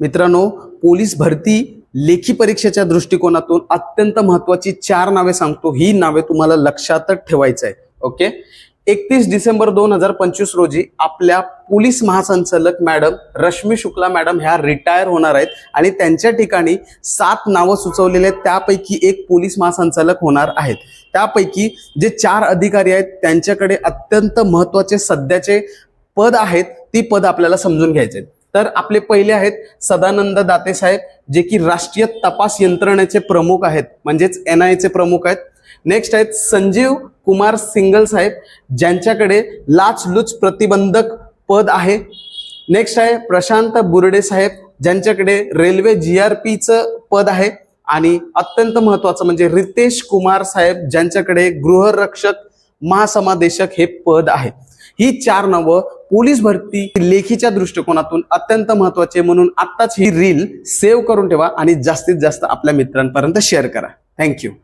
मित्रांनो पोलीस भरती लेखी परीक्षेच्या दृष्टिकोनातून अत्यंत महत्वाची चार नावे सांगतो. ही नावे तुम्हाला लक्षातच ठेवायचं आहे. ओके? एकतीस डिसेंबर दोन हजार पंचवीस रोजी आपल्या पोलीस महासंचालक मॅडम रश्मी शुक्ला मॅडम ह्या रिटायर होणार आहेत आणि त्यांच्या ठिकाणी सात नावं सुचवलेले आहेत. त्यापैकी एक पोलीस महासंचालक होणार आहेत. त्यापैकी जे चार अधिकारी आहेत त्यांच्याकडे अत्यंत महत्त्वाचे सध्याचे पद आहेत ती पद आपल्याला समजून घ्यायचे आहेत. तर आपले पहिले आहेत सदानंद दाते साहेब जे की राष्ट्रीय तपास यंत्रणेचे प्रमुख आहेत. म्हणजेच एन आय चे प्रमुख आहेत. नेक्स्ट आहेत संजीव कुमार सिंगल साहेब ज्यांच्याकडे लाचलुच प्रतिबंधक पद आहे. नेक्स्ट आहे प्रशांत बुरडे साहेब ज्यांच्याकडे रेल्वे जी आर पीचं पद आहे. आणि अत्यंत महत्वाचं म्हणजे रितेश कुमार साहेब ज्यांच्याकडे गृहरक्षक महासमादेशक हे पद आहे. ही चार नावं पोलीस भरती लेखीच्या दृष्टिकोनातून अत्यंत महत्त्वाचे म्हणून आत्ताच ही रील सेव्ह करून ठेवा आणि जास्तीत जास्त आपल्या मित्रांपर्यंत शेअर करा. थँक्यू